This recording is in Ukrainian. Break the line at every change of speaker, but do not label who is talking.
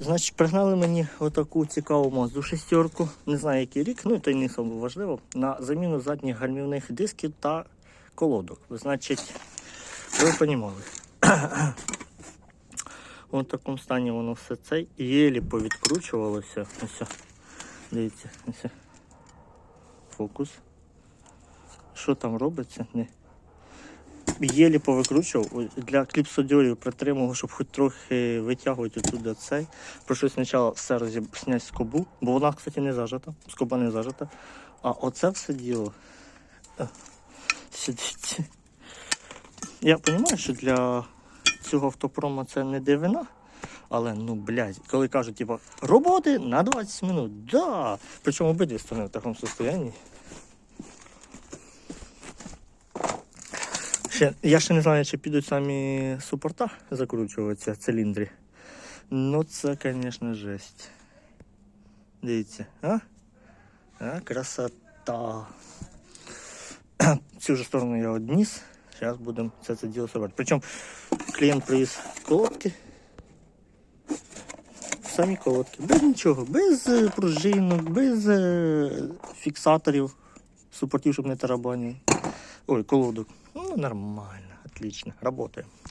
Значить, пригнали мені отаку цікаву мозду шестерку, не знаю який рік, ну то й не особо важливо, на заміну задніх гальмівних дисків та колодок. Значить, ви понімали. В такому стані воно все це єлі повідкручувалося. Ось, дивіться, ось. Фокус. Що там робиться? Не. Єлі повикручував для кліпсодіорів притримував, щоб хоч трохи витягувати туди цей. Прийшлось спочатку все зняти скобу, бо вона, кстати, не зажата, скоба не зажата. А оце все діло. е, Сидить. Я розумію, що для цього автопрома це не дивина. Але ну блядь, коли кажуть, типу, роботи на 20 минут, да. Причому обидві сторони в такому состоянні. Ще, я ще не знаю, чи підуть самі супорта закручуватися, циліндрі. Ну це, звісно, жесть. Дивіться, а? А, красота. Цю ж сторону я одніс. Зараз будемо це, це діло собрати. Причому клієнт привіз колодки. Самі колодки. Без нічого, без е, пружинок, без е, фіксаторів, супортів, щоб не тарабанили. Ой, колодок. Нормально, отлично, работаем.